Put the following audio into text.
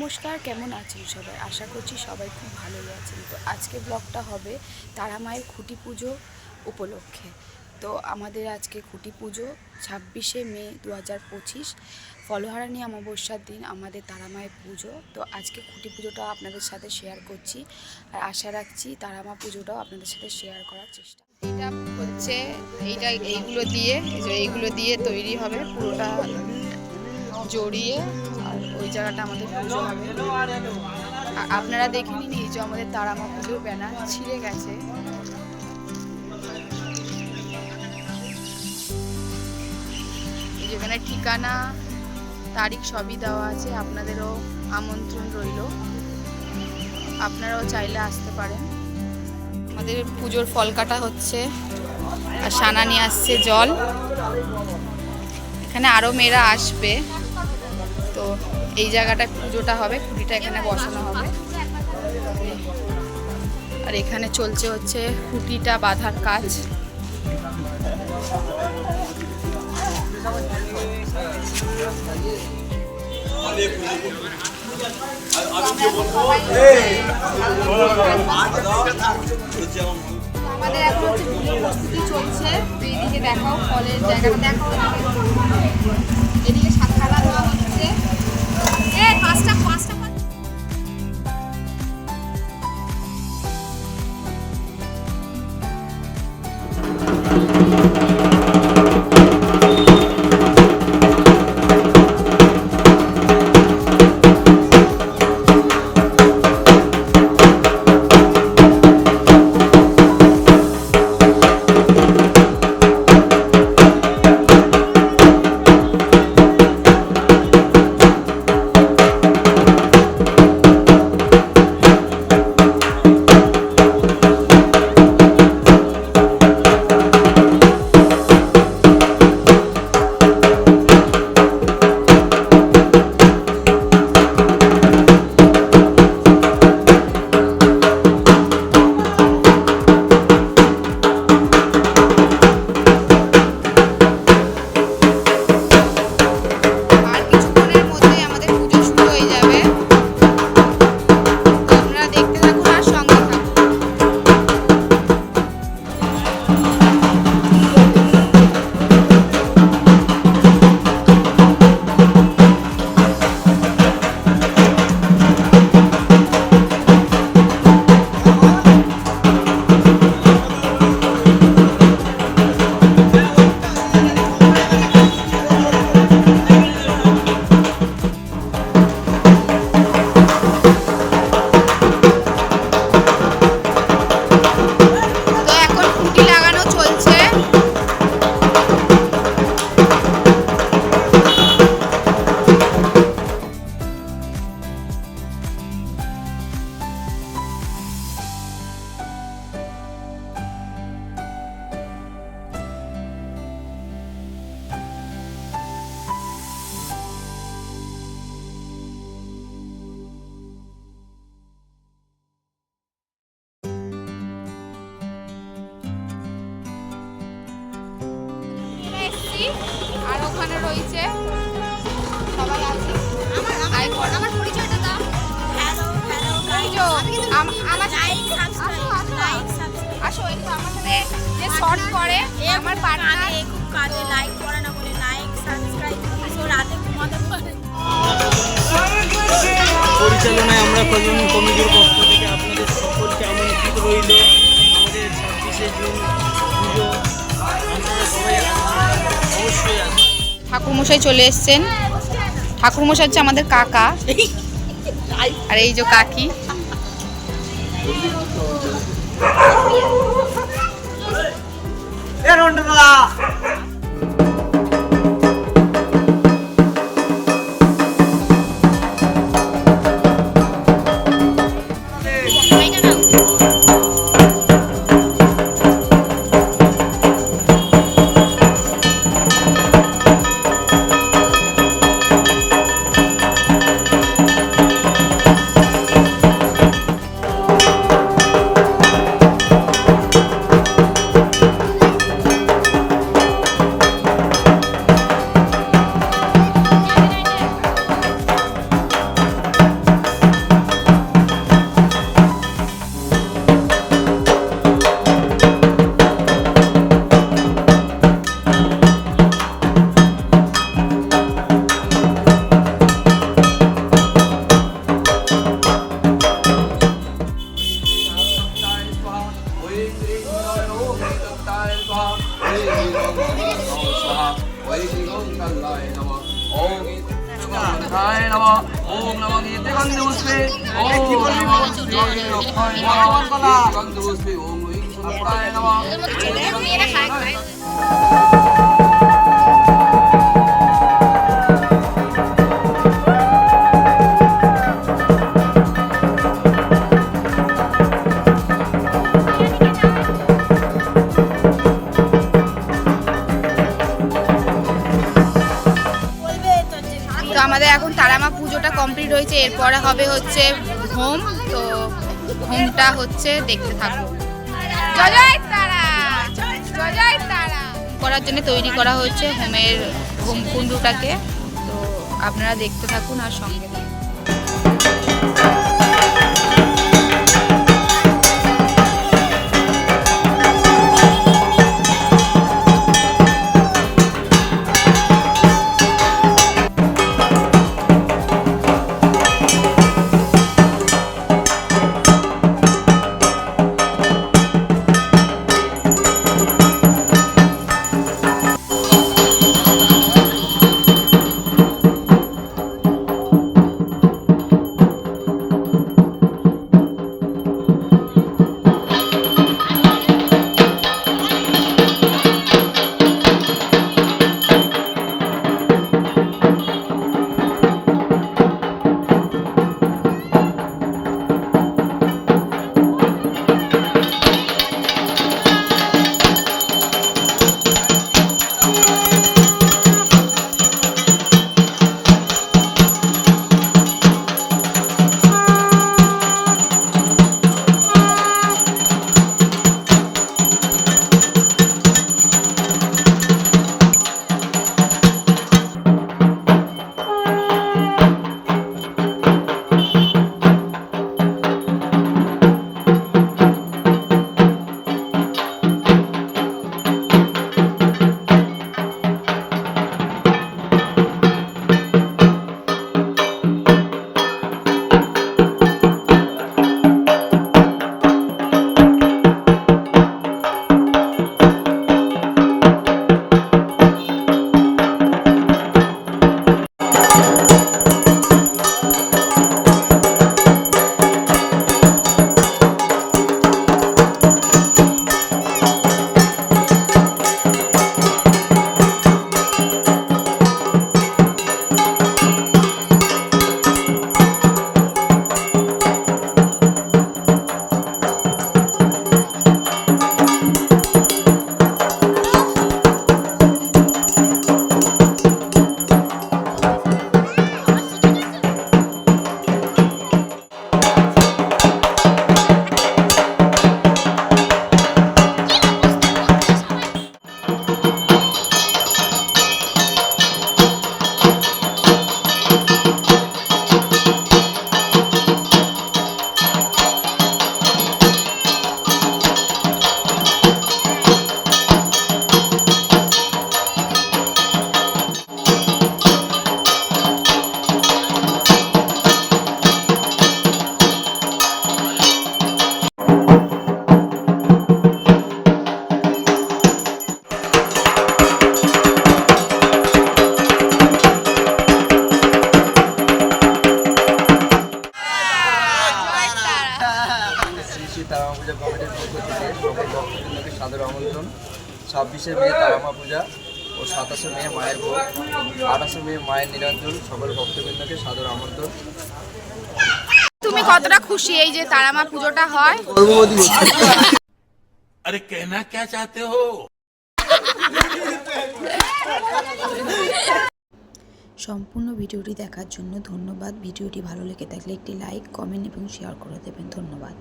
নমস্কার, কেমন আছেন সবাই? আশা করছি সবাই খুব ভালোই আছেন। তো আজকে ব্লগটা হবে তারা মায়ের খুঁটি পুজো উপলক্ষে। তো আমাদের আজকে খুঁটি পুজো ছাব্বিশে মে দু হাজার পঁচিশ, ফলহারানি অমাবস্যার দিন আমাদের তারা মায়ের পুজো। তো আজকে খুঁটি পুজোটা আপনাদের সাথে শেয়ার করছি আর আশা রাখছি তারা মা পুজোটাও আপনাদের সাথে শেয়ার করার চেষ্টা। এটা হচ্ছে, এইটা এইগুলো দিয়ে এইগুলো দিয়ে তৈরি হবে পুরোটা জড়িয়ে। জায়গাটা আমাদের পুজো হবে। আপনারা দেখে নিন, এই যে আমাদের তারামা পুজোর ব্যানার ছিঁড়ে গেছে। যেখানে ঠিকানা, তারিখ সবই দেওয়া আছে, আপনাদেরও আমন্ত্রণ রইল। আপনারাও চাইলে আসতে পারেন। আমাদের পুজোর ফল কাটা হচ্ছে, আর সানা নিয়ে আসছে জল। এখানে আরও মেয়েরা আসবে। তো এই জায়গাটায় পুজোটা হবে খুঁটিটা এখানে বসানো হবে। আর এখানে চলছে হচ্ছে খুঁটিটা বাঁধার কাজ। আমাদের এখন চলছে। দেখাও ফলের জায়গাটা দেখাও। পাঁচটা পাঁচটা করে। আমার পার্টনার খুব কাজে। লাইক করে না বলে লাইক সাবস্ক্রাইব তো রাতে ঘুমাতে পারে পরিচালনায় আমরা প্রজনন কমিটির পক্ষ থেকে আপনাদের সকলকে আমন্ত্রিত রইল। আমাদের ছাব্বিশে জুন পুজো। আপনারা সবাই অবশ্যই ঠাকুরমশাই চলে এসছেন। ঠাকুরমশাই হচ্ছে আমাদের কাকা। আর এই যে কাকি। வேற আমাদের এখন তারামা পুজোটা কমপ্লিট হয়েছে এরপরে হবে হচ্ছে হোম তো হোমটা হচ্ছে দেখতে থাকো। জয় তারা জয় তারা। করার জন্য তৈরি করা হয়েছে হোমের হোম কুণ্ডুটাকে। তো আপনারা দেখতে থাকুন আর সঙ্গে থাকুন। ছাব্বিশে মে তারামা পূজা ও সাতাশে মে মায়ের ভোগ। আঠাশে মে মায়ের নিরঞ্জন। সকল ভক্তবৃন্দকে সাদর আমন্ত্রণ। তুমি কতটা খুশি এই যে তারামা পুজোটা হয়? আরে কেনা কে চাতে হো? সম্পূর্ণ ভিডিওটি দেখার জন্য ধন্যবাদ। ভিডিওটি ভালো লেগে থাকলে একটি লাইক কমেন্ট এবং শেয়ার করে দেবেন। ধন্যবাদ।